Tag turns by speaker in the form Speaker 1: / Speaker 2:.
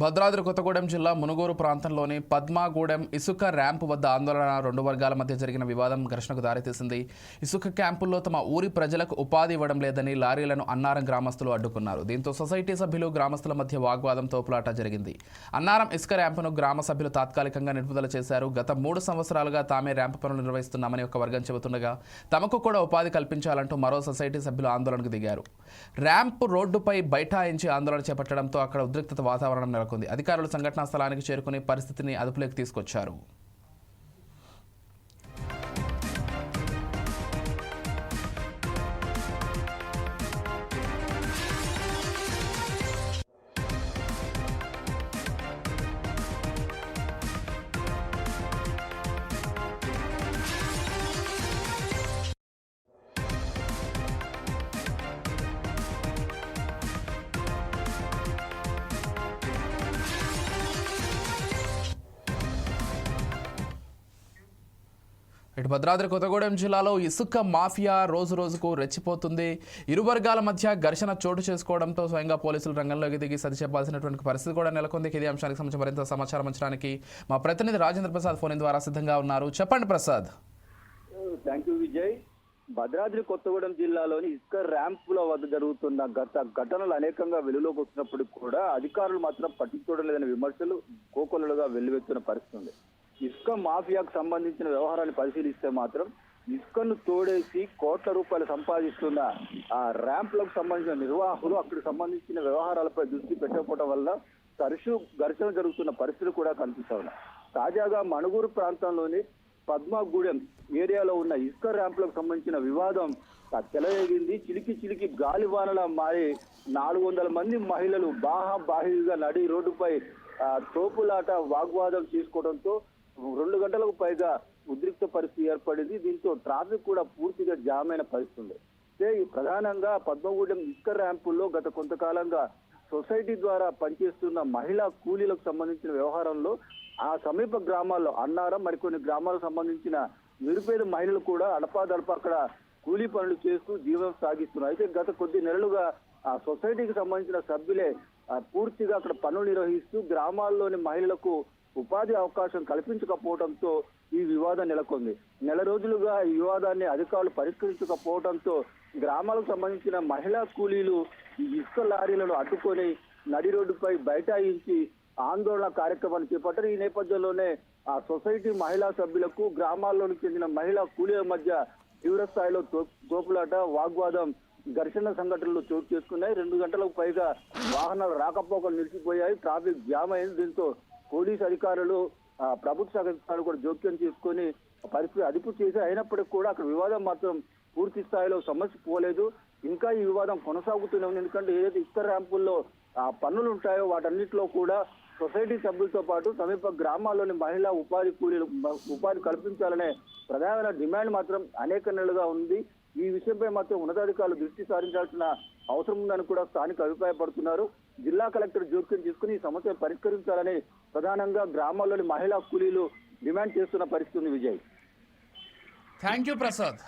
Speaker 1: భద్రాద్రి కొత్తగూడెం జిల్లా మునుగోరు ప్రాంతంలోని పద్మాగూడెం ఇసుక ర్యాంపు వద్ద ఆందోళన రెండు వర్గాల మధ్య జరిగిన వివాదం ఘర్షణకు దారితీసింది. ఇసుక క్యాంపుల్లో తమ ఊరి ప్రజలకు ఉపాధి ఇవ్వడం లేదని లారీలను అన్నారం గ్రామస్తులు అడ్డుకున్నారు. దీంతో సొసైటీ సభ్యులు గ్రామస్తుల మధ్య వాగ్వాదం తోపులాట జరిగింది. అన్నారం ఇసుక ర్యాంపును గ్రామ సభ్యులు తాత్కాలికంగా నిలుపుదల చేశారు. గత మూడు సంవత్సరాలుగా తామే ర్యాంపు పనులు నిర్వహిస్తున్నామని ఒక వర్గం చెబుతుండగా తమకు కూడా ఉపాధి కల్పించాలంటూ మరో సొసైటీ సభ్యులు ఆందోళనకు దిగారు. ర్యాంప్ రోడ్డుపై బైఠాయించి ఆందోళన చేపట్టడంతో అక్కడ ఉద్రిక్తత వాతావరణం నెలకొంది. అధికారులు సంఘటనా స్థలానికి చేరుకుని పరిస్థితిని అదుపులోకి తీసుకొచ్చారు. ఇటు భద్రాద్రి కొత్తగూడెం జిల్లాలో ఇసుక మాఫియా రోజు రోజుకు రెచ్చిపోతుంది. ఇరు వర్గాల మధ్య ఘర్షణ చోటు చేసుకోవడంతో స్వయంగా పోలీసులు రంగంలోకి దిగి సరి చెప్పాల్సినటువంటి పరిస్థితి కూడా నెలకొంది. ఇది అంశానికి సంబంధించి మరింత సమాచారం అంచడానికి మా ప్రతినిధి రాజేంద్ర ప్రసాద్ ఫోన్ ద్వారా సిద్ధంగా ఉన్నారు. చెప్పండి Prasad.
Speaker 2: Thank you Vijay. Bhadradri Kothagudem జిల్లాలోని ఇసుక ర్యాంపుల వద్ద జరుగుతున్న గత ఘటనలు అనేకంగా వెలుగులోకి వచ్చినప్పటికీ కూడా అధికారులు మాత్రం పట్టించుకోవడం లేదనే విమర్శలు కోకొల్లలుగా వెల్లువెత్తున్న పరిస్థితి ఉంది. ఇసుక మాఫియాకు సంబంధించిన వ్యవహారాన్ని పరిశీలిస్తే మాత్రం ఇసుకను తోడేసి కోట్ల రూపాయలు సంపాదిస్తున్న ఆ ర్యాంప్లకు సంబంధించిన నిర్వాహకులు అక్కడికి సంబంధించిన వ్యవహారాలపై దృష్టి పెట్టకపోవడం వల్ల తరచూ ఘర్షణ జరుగుతున్న పరిస్థితులు కూడా కనిపిస్తా ఉన్నాయి. తాజాగా మణుగూరు ప్రాంతంలోని పద్మగూడెం ఏరియాలో ఉన్న ఇసుక ర్యాంపులకు సంబంధించిన వివాదం తెలవేగింది చిలికి చిలికి గాలివానలా మారి నాలుగు వందల మంది మహిళలు బాహా బాహిగా నడి రోడ్డుపై తోపులాట వాగ్వాదం చేసుకోవడంతో రెండు గంటలకు పైగా ఉద్రిక్త పరిస్థితి ఏర్పడింది. దీంతో ట్రాఫిక్ కూడా పూర్తిగా జామ్ అయిన పరిస్థితి ఉంది అయితే ప్రధానంగా పద్మగూడెం ఇసుక ర్యాంపుల్లో గత కొంతకాలంగా సొసైటీ ద్వారా పనిచేస్తున్న మహిళా కూలీలకు సంబంధించిన వ్యవహారంలో ఆ సమీప గ్రామాల్లో అన్నారం మరికొన్ని గ్రామాలకు సంబంధించిన నిరుపేద మహిళలు కూడా అడపాదడపా అక్కడ కూలీ పనులు చేస్తూ జీవనం సాగిస్తున్నారు. అయితే గత కొద్ది నెలలుగా ఆ సొసైటీకి సంబంధించిన సభ్యులే పూర్తిగా అక్కడ పనులు నిర్వహిస్తూ గ్రామాల్లోని మహిళలకు ఉపాధి అవకాశం కల్పించకపోవడంతో ఈ వివాదం నెలకొంది. నెల రోజులుగా ఈ వివాదాన్ని అధికారులు పరిష్కరించకపోవడంతో గ్రామాలకు సంబంధించిన మహిళా కూలీలు ఇసుక లారీలను అడ్డుకొని నడి రోడ్డుపై బైఠాయించి ఆందోళన కార్యక్రమాన్ని చేపట్టారు. ఈ నేపథ్యంలోనే ఆ సొసైటీ మహిళా సభ్యులకు గ్రామాల్లోకి చెందిన మహిళా కూలీల మధ్య తీవ్ర స్థాయిలో తో- తోపులాట వాగ్వాదం ఘర్షణ సంఘటనలు చోటు చేసుకున్నాయి. రెండు గంటలకు పైగా వాహనాలు రాకపోకలు నిలిచిపోయాయి. ట్రాఫిక్ జామ్ అయింది. దీంతో పోలీసు అధికారులు ప్రభుత్వ అధికారులు కూడా జోక్యం తీసుకొని పరిస్థితి అదుపు చేసి అయినప్పటికీ కూడా అక్కడ వివాదం మాత్రం పూర్తి స్థాయిలో సమస్య పోలేదు. ఇంకా ఈ వివాదం కొనసాగుతూనే ఉంది. ఎందుకంటే ఏదైతే ఇతర ర్యాంపుల్లో ఆ పన్నులు ఉంటాయో వాటన్నిటిలో కూడా సొసైటీ సభ్యులతో పాటు సమీప గ్రామాల్లోని మహిళా ఉపాధి కూలీలు ఉపాధి కల్పించాలనే ప్రధానమైన డిమాండ్ మాత్రం అనేక నెలలుగా ఉంది. ఈ విషయంపై మాత్రం ఉన్నతాధికారులు దృష్టి సారించాల్సిన అవసరం ఉందని కూడా స్థానిక అభిప్రాయపడుతున్నారు. జిల్లా కలెక్టర్ జోక్యం తీసుకుని ఈ సమస్య పరిష్కరించాలని ప్రధానంగా గ్రామాల్లోని మహిళా కూలీలు డిమాండ్ చేస్తున్న పరిస్థితి ఉంది విజయ్.
Speaker 1: Thank you Prasad